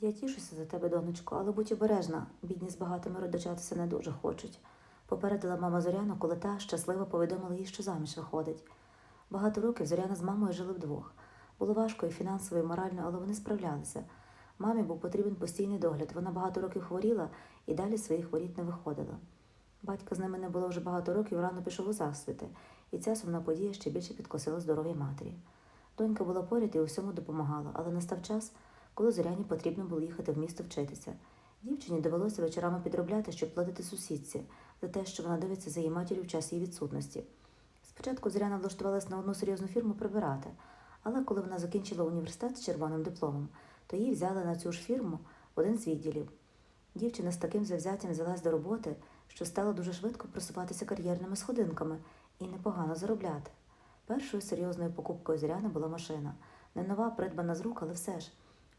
Я тішуся за тебе, донечко, але будь обережна, бідні з багатими родичатися не дуже хочуть. Попередила мама Зоряну, коли та щасливо повідомила їй, що заміж виходить. Багато років Зоряна з мамою жили вдвох. Було важко і фінансово, і морально, але вони справлялися. Мамі був потрібен постійний догляд. Вона багато років хворіла і далі своїх воріт не виходила. Батька з ними не було вже багато років, рано пішов у засвіти, і ця сумна подія ще більше підкосила здоров'я матері. Донька була поряд і у всьому допомагала, але настав час, коли Зоряні потрібно було їхати в місто вчитися. Дівчині довелося вечорами підробляти, щоб платити сусідці за те, що вона дивиться за її матір'ю в час її відсутності. Спочатку Зоряна влаштувалась на одну серйозну фірму прибирати, але коли вона закінчила університет з червоним дипломом, то її взяли на цю ж фірму один з відділів. Дівчина з таким завзяттям взялась до роботи, що стала дуже швидко просуватися кар'єрними сходинками і непогано заробляти. Першою серйозною покупкою Зоряни була машина. Не нова, придбана з рук, але все ж.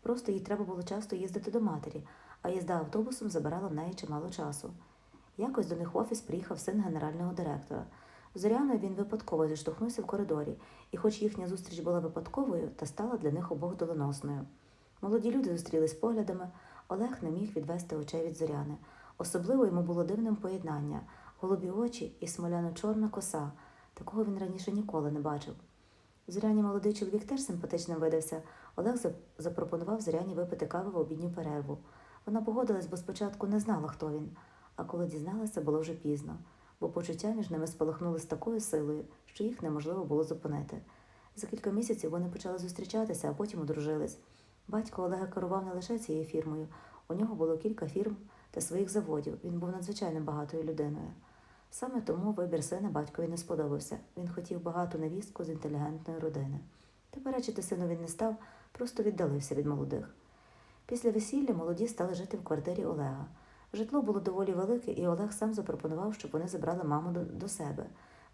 Просто їй треба було часто їздити до матері, а їзда автобусом забирала в неї чимало часу. Якось до них в офіс приїхав син генерального директора. З Зоряною він випадково зіштовхнувся в коридорі, і хоч їхня зустріч була випадковою, та стала для них обох доленосною. Молоді люди зустрілись поглядами, Олег не міг відвести очей від Зоряни. Особливо йому було дивним поєднання голубі очі і смоляно-чорна коса. Такого він раніше ніколи не бачив. Зоряні молодий чоловік теж симпатичним видався. Олег запропонував Зоряні випити каву в обідню перерву. Вона погодилась, бо спочатку не знала, хто він, а коли дізналася, було вже пізно, бо почуття між ними спалахнули з такою силою, що їх неможливо було зупинити. За кілька місяців вони почали зустрічатися, а потім одружились. Батько Олега керував не лише цією фірмою, у нього було кілька фірм та своїх заводів. Він був надзвичайно багатою людиною. Саме тому вибір сина батькові не сподобався. Він хотів багату невістку з інтелігентної родини. Та перечити сину він не став, просто віддалився від молодих. Після весілля молоді стали жити в квартирі Олега. Житло було доволі велике, і Олег сам запропонував, щоб вони забрали маму до, до себе,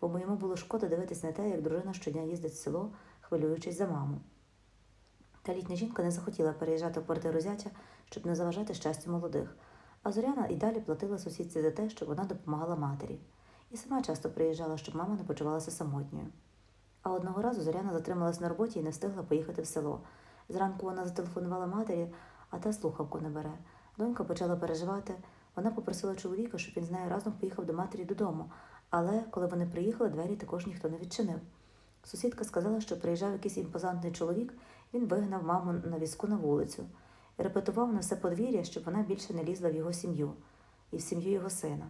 бо йому було шкода дивитись на те, як дружина щодня їздить в село, хвилюючись за маму. Та літня жінка не захотіла переїжджати в квартиру зятя, щоб не заважати щастю молодих. А Зоряна і далі платила сусідці за те, щоб вона допомагала матері. І сама часто приїжджала, щоб мама не почувалася самотньою. А одного разу Зоряна затрималась на роботі і не встигла поїхати в село. Зранку вона зателефонувала матері, а та слухавку не бере. Донька почала переживати. Вона попросила чоловіка, щоб він з нею разом поїхав до матері додому. Але коли вони приїхали, двері також ніхто не відчинив. Сусідка сказала, що приїжджав якийсь імпозантний чоловік, він вигнав маму на візку на вулицю репетував на все подвір'я, щоб вона більше не лізла в його сім'ю і в сім'ю його сина.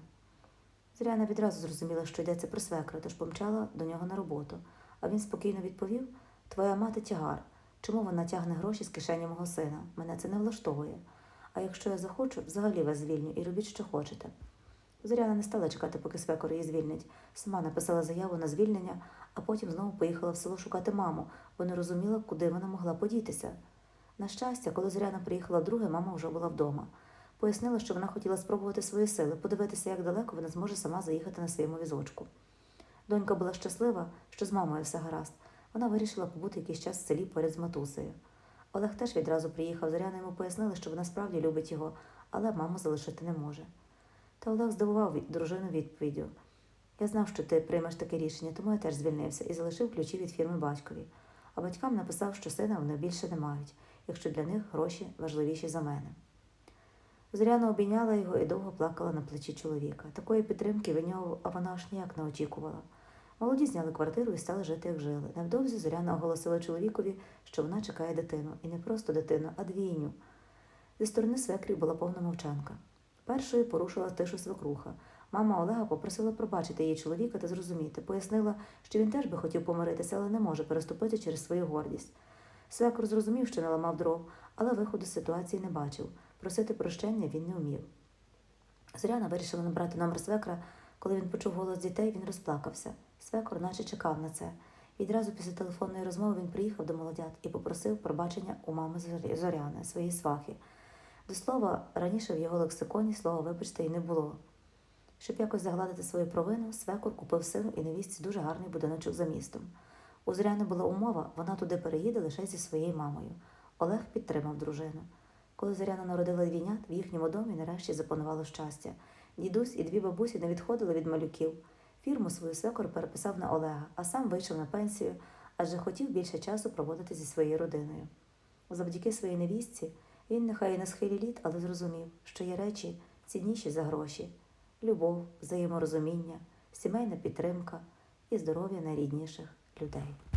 Зоряна відразу зрозуміла, що йдеться про свекра, тож помчала до нього на роботу. А він спокійно відповів: Твоя мати тягар. Чому вона тягне гроші з кишені мого сина? Мене це не влаштовує. А якщо я захочу, взагалі вас звільню і робіть, що хочете. Зоряна не стала чекати, поки свекор її звільнить. Сама написала заяву на звільнення, а потім знову поїхала в село шукати маму, бо не розуміла, куди вона могла подітися. На щастя, коли Зоряна приїхала вдруге, мама вже була вдома. Пояснила, що вона хотіла спробувати свої сили, подивитися, як далеко вона зможе сама заїхати на своєму візочку. Донька була щаслива, що з мамою все гаразд. Вона вирішила побути якийсь час в селі поряд з матусею. Олег теж відразу приїхав. Зоряна йому пояснила, що вона справді любить його, але маму залишити не може. Та Олег здивував дружину відповіддю. Я знав, що ти приймеш таке рішення, тому я теж звільнився і залишив ключі від фірми батькові. А батькам написав, що сина вони більше не мають, якщо для них гроші важливіші за мене. Зоряна обійняла його і довго плакала на плечі чоловіка. Такої підтримки від нього а вона аж ніяк не очікувала. Молоді зняли квартиру і стали жити, як жили. Невдовзі Зоряна оголосила чоловікові, що вона чекає дитину, і не просто дитину, а двійню. Зі сторони свекрів була повна мовчанка. Першою порушила тишу свекруха. Мама Олега попросила пробачити її чоловіка та зрозуміти. Пояснила, що він теж би хотів помиритися, але не може переступити через свою гордість. Свекор зрозумів, що не ламав дров, але виходу з ситуації не бачив. Просити прощення він не вмів. Зоряна вирішила набрати номер свекра. Коли він почув голос дітей, він розплакався. Свекор наче чекав на це. Відразу після телефонної розмови він приїхав до молодят і попросив пробачення у мами Зоряни, своєї свахи. До слова, раніше в його лексиконі слова вибачте і не було. Щоб якось загладити свою провину, свекор купив сину і невістці дуже гарний будиночок за містом. У Зоряни була умова, вона туди переїде лише зі своєю мамою. Олег підтримав дружину. Коли Зоряна народила двійнят, в їхньому домі нарешті запанувало щастя. Дідусь і дві бабусі не відходили від малюків. Фірму свою свекор переписав на Олега, а сам вийшов на пенсію, адже хотів більше часу проводити зі своєю родиною. Завдяки своїй невістці Він нехай і на схилі літ, але зрозумів, що є речі цінніші за гроші: любов, взаєморозуміння, сімейна підтримка і здоров'я найрідніших людей.